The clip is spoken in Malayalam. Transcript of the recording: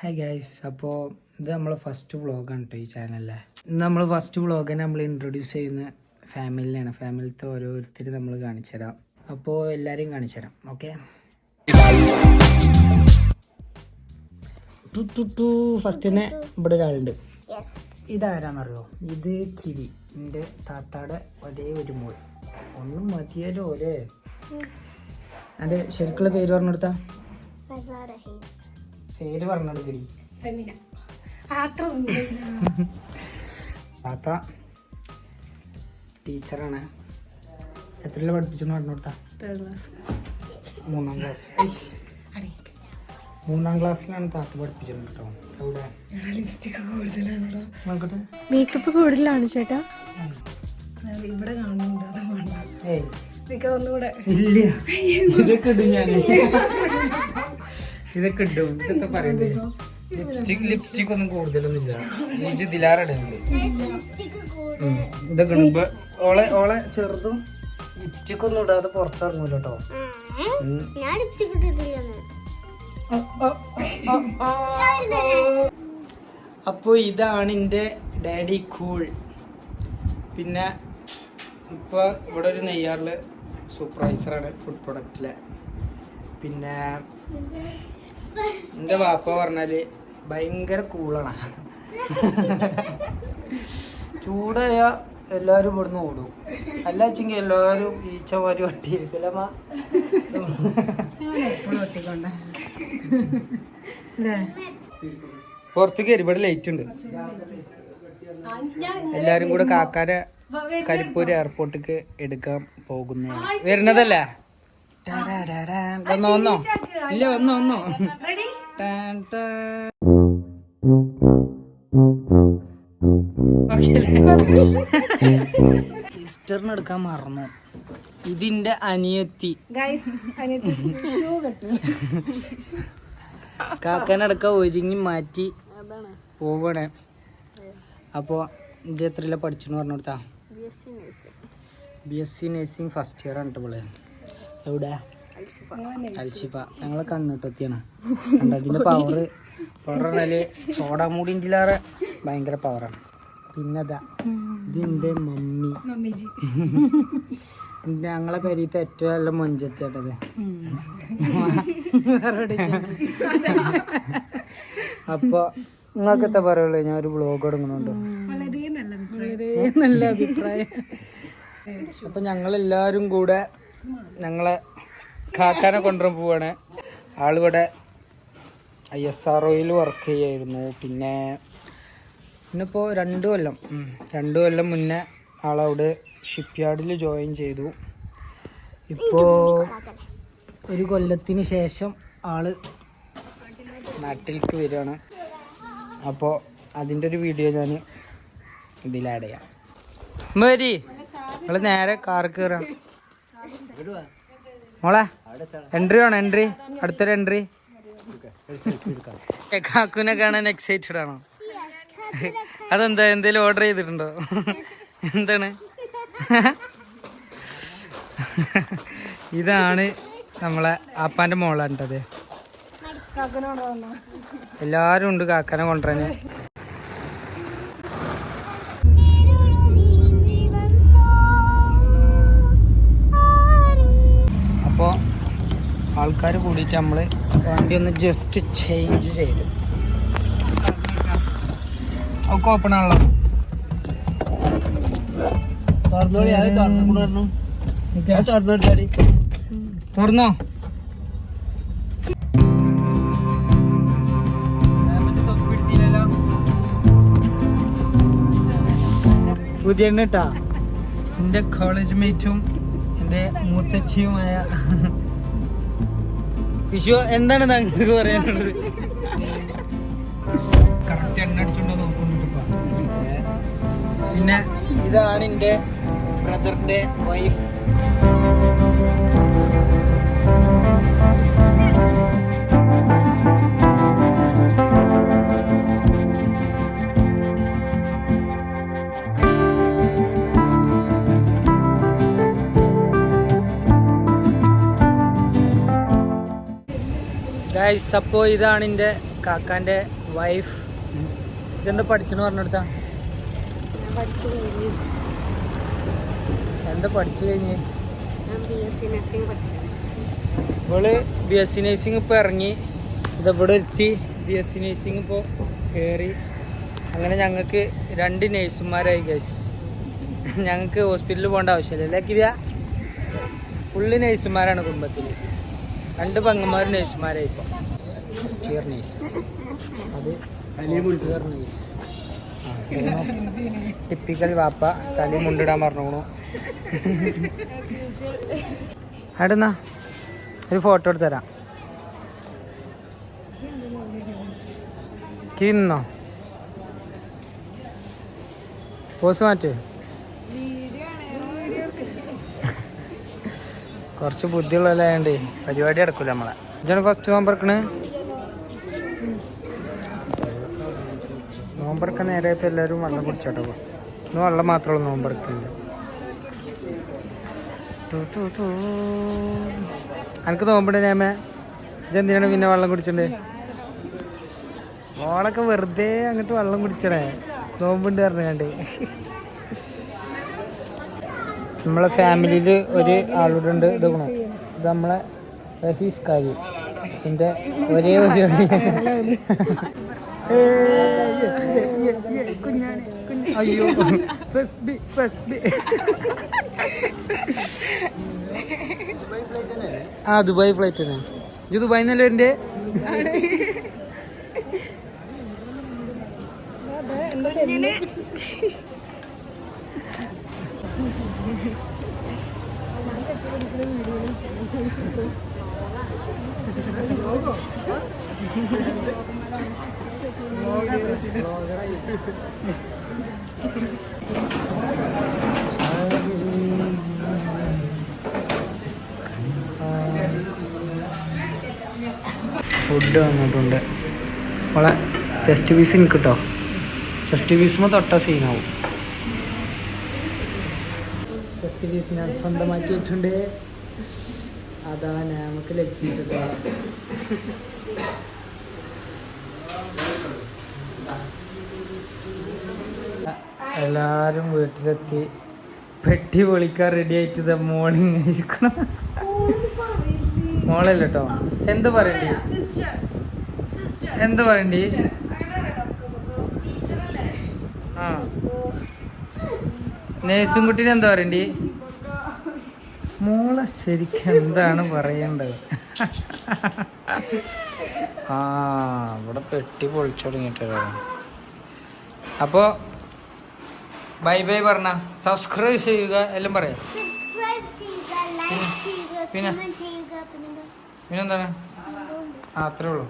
ഹായ് ഗൈസ് അപ്പോൾ ഇത് നമ്മളെ ഫസ്റ്റ് വ്ളോഗാണ് കേട്ടോ ഈ ചാനലിലെ നമ്മൾ ഫസ്റ്റ് വ്ളോഗിനെ നമ്മൾ ഇൻട്രൊഡ്യൂസ് ചെയ്യുന്ന ഫാമിലിയാണ് ഫാമിലിത്തെ ഓരോരുത്തർ നമ്മൾ കാണിച്ചു തരാം അപ്പോൾ എല്ലാവരെയും കാണിച്ചു തരാം ഓക്കെ ഫസ്റ്റ് തന്നെ ഇവിടെ ഒരാളുണ്ട്. ഇതാരാന്നറിയോ? ഇത് കിവി. എന്റെ താത്താടെ ഒരേ ഒരു മോൾ. ഒന്നും മതിയല്ലോ ഒരേ എന്റെ ശരിക്കുള്ള പേര് പറഞ്ഞു പേര് പറഞ്ഞു കൊടുക്കടി താത്ത ടീച്ചറാണ്. എത്ര പഠിപ്പിച്ചു പറഞ്ഞു കൊടുത്താ? മൂന്നാം ക്ലാസ്. മൂന്നാം ക്ലാസ്സിലാണ് താത്ത പഠിപ്പിച്ചിട്ടുണ്ട് കേട്ടോ എവിടെ? നോക്കട്ടെ. മേക്കപ്പ് കൂടുതലാണ് ചേട്ടാ. ഏയ്. ഇല്ല. ഇതൊക്കെ ഇടും ഞാൻ ഇതൊക്കെ ഇടും ഇതൊക്കെ പറയണ്ടേ ലിപ്സ്റ്റിക് ലിപ്സ്റ്റിക് ഒന്നും കൂടുതലൊന്നും ഇല്ല നീച്ച് ദിലാറിടുന്നുണ്ട് ഇതൊക്കെ ഇടുമ്പോ ഓളെ ഓളെ ചെറുതും ലിപ്സ്റ്റിക് ഒന്നും ഇടാതെ പുറത്തിറങ്ങൂല കേട്ടോ അപ്പോൾ ഇതാണ് എന്റെ ഡാഡി കൂൾ. പിന്നെ ഇപ്പോൾ ഇവിടെ ഒരു നെയ്യാറിൽ സൂപ്പർവൈസറാണ് ഫുഡ് പ്രൊഡക്റ്റിലെ പിന്നെ എന്റെ വാപ്പ പറഞ്ഞാൽ ഭയങ്കര കൂളാണ്. ചൂടായ എല്ലാരും ഇവിടുന്ന് ഓടും. അല്ല വെച്ചെങ്കിൽ ഈച്ച മാതിരി വട്ടിയിരിക്കില്ലമ്മ പുറത്തേക്ക് ഇവിടെ ലൈറ്റ് ഉണ്ട്. എല്ലാരും കൂടെ കാക്കാരെ കരിപ്പൂർ എയർപോർട്ടിക്ക് എടുക്കാൻ പോകുന്നതാണ്. വരുന്നതല്ലേ. വന്നോ വന്നോ. ഇല്ല വന്നോ വന്നോ. സിസ്റ്ററിന് എടുക്കാൻ മറന്നു. ഇതിന്റെ അനിയത്തി. കാക്കനടക്ക അനിയത്തി ഷൂ കെട്ടു കാക്കാനടക്ക ഒരുങ്ങി മാറ്റി പോവണേ. അപ്പോ ഇത് എത്രയില പഠിച്ചെന്ന് പറഞ്ഞു കൊടുത്താ? B S C nursing first year ആണ് ഇവൾ. എവിടെ? അൽഷിഫ. ഞങ്ങളെ കണ്ണിട്ടെത്തിയാണ് അതിന്റെ പവർ പവർ മൂടി സോഡാമൂടിന്റെലേറെ ഭയങ്കര പവറാണ് പിന്നതാ ഇതിന്റെ മമ്മി. ഞങ്ങളെ പെരീത്തെ ഏറ്റവും നല്ല മൊഞ്ചെത്തിയാട്ടത്. അപ്പൊ നിങ്ങൾക്ക് എത്ര പറയുള്ളൂ? ഞാൻ ഒരു ബ്ലോഗ് തുടങ്ങുന്നുണ്ട് വളരെ നല്ല അഭിപ്രായം. അപ്പൊ ഞങ്ങൾ എല്ലാരും കൂടെ ഞങ്ങളെ കാക്കാനെ കൊണ്ടുവരാൻ പോവാണ്. ആളിവിടെ ഐ എസ് ആർ ഒയിൽ വർക്ക് ചെയ്യായിരുന്നു. പിന്നെ പിന്നിപ്പോൾ രണ്ട് കൊല്ലം. രണ്ട് കൊല്ലം മുന്നേ ആളവിടെ ഷിപ്പ് യാർഡിൽ ജോയിൻ ചെയ്തു. ഇപ്പോൾ ഒരു കൊല്ലത്തിന് ശേഷം ആൾ നാട്ടിലേക്ക് വരികയാണ്. അപ്പോൾ അതിന്റെ ഒരു വീഡിയോ ഞാൻ ഇതിൽ ആഡ് ചെയ്യാം. മരി നിങ്ങൾ നേരെ കാർ കയറാം മോളെ എൻട്രി വേണം എൻട്രി അടുത്തൊരു എൻട്രി കാക്കുനെ കാണാൻ എക്സൈറ്റഡ് ആണോ? അതെന്താ എന്തേലും ഓർഡർ ചെയ്തിട്ടുണ്ടോ? എന്താണ്? ഇതാണ് നമ്മളെ ആപ്പാന്റെ മോളാണ്ടത് എല്ലാരും ഉണ്ട് കാക്കനെ കൊണ്ടുവരാന് ആൾക്കാർ കൂടിയിട്ട് നമ്മൾ വണ്ടി ഒന്ന് ജസ്റ്റ് ചേഞ്ച് ചെയ്തു. ഒക്കെ ഓപ്പൺ ആണല്ലോ. തുറന്നോ പുതിയ കേട്ടാ എന്റെ കോളേജ് മേറ്റും എന്റെ മൂത്തച്ഛിയുമായ വിഷു എന്താണ് താങ്കൾക്ക് പറയാനുള്ളത്? കറക്റ്റ് എണ്ണ അടിച്ചുണ്ടോ നോക്കുന്നുണ്ടിപ്പോ പിന്നെ ഇതാണ് എന്റെ ബ്രദറിന്റെ വൈഫ് ഗൈസ് അപ്പോൾ ഇതാണ് എന്റെ കാക്കാന്റെ വൈഫ് ഇതെന്താ പഠിച്ചെന്ന് പറഞ്ഞെടുത്താ? എന്താ പഠിച്ചു കഴിഞ്ഞ്? ഇവൾ ബി എസ് സി നേഴ്സിംഗ് ഇപ്പോൾ ഇറങ്ങി. ഇതെവിടെ എത്തി. ബി എസ് സി നേഴ്സിംഗ് ഇപ്പോൾ കയറി അങ്ങനെ ഞങ്ങൾക്ക് രണ്ട് നേഴ്സുമാരായി ഗൈസ് ഞങ്ങൾക്ക് ഹോസ്പിറ്റലിൽ പോകേണ്ട ആവശ്യമില്ല. അല്ലേ കിരിയ? ഫുള്ള് നേഴ്സുമാരാണ് കുടുംബത്തിൽ രണ്ട് പെങ്ങന്മാർ നേഴ്സുമാരായി ഇപ്പോൾ ഫസ്റ്റ് വാപ്പ തലി മുണ്ടിടാൻ പറഞ്ഞോളൂ അടുന്നാ ഒരു ഫോട്ടോ എടുത്ത് തരാം. കിന്നോ? പോസ് മാറ്റ്. കുറച്ച് ബുദ്ധിയുള്ളതല്ലാണ്ട് പരിപാടി അടക്കൂല നമ്മളെ. ഇതാണ് ഫസ്റ്റ് നോമ്പറക്കണ് നോമ്പറക്ക നേരെ ഇപ്പം എല്ലാവരും വെള്ളം കുടിച്ചോട്ടോ ഇന്ന് വെള്ളം മാത്രമുള്ള ഉള്ളൂ നോമ്പറക്കുന്നുണ്ട് എനിക്ക് നോമ്പുണ്ട് ഞാൻ ഇതെന്തിനാണ് പിന്നെ വെള്ളം കുടിച്ചിട്ടുണ്ട് ഓളൊക്കെ വെറുതെ അങ്ങോട്ട് വെള്ളം കുടിച്ചടേ നോമ്പുണ്ട് പറഞ്ഞാണ്ട് നമ്മളെ ഫാമിലിയിൽ ഒരു ആളുടെ ഉണ്ട് ഇത് ഗുണം ഇത് നമ്മളെ റഹീസ് കാരി എന്റെ ഒരേ ഒരു ആ ദുബായ് ഫ്ലൈറ്റ് തന്നെ ഇജ് ദുബായ് നിന്നല്ലേ എന്റെ സെല്ലിൽ ഫുഡ് വന്നിട്ടുണ്ട്. നമ്മളെ ചെസ്റ്റ് പീസ് എനിക്ക് കിട്ടോ ചെസ്റ്റ് പീസുമ്പോൾ തൊട്ട സീനാവും ചെസ്റ്റ് പീസ് ഞാൻ സ്വന്തമാക്കിയിട്ടുണ്ട്. അതാ നമുക്ക് ലെഗ് പീസ് എല്ലാരും വീട്ടിലെത്തി. പെട്ടി പൊളിക്കാൻ റെഡി ആയിട്ട് മോർണിംഗ് കഴിക്കണം മോളല്ല കേട്ടോ എന്ത് പറയണ്ടി? എന്ത് പറയണ്ടി? ആ. നേഴ്സും കുട്ടീനെ എന്താ പറയണ്ടി? മോളെ ശരിക്കും എന്താണ് പറയേണ്ടത്? ആ ഇവിടെ പെട്ടി പൊളിച്ചു തുടങ്ങിയിട്ടോ അപ്പോ ബൈ ബൈ പറഞ്ഞ സബ്സ്ക്രൈബ് ചെയ്യുക എല്ലാം പറയാം. പിന്നെ? പിന്നെന്താണ്? ആ അത്രേ ഉള്ളൂ.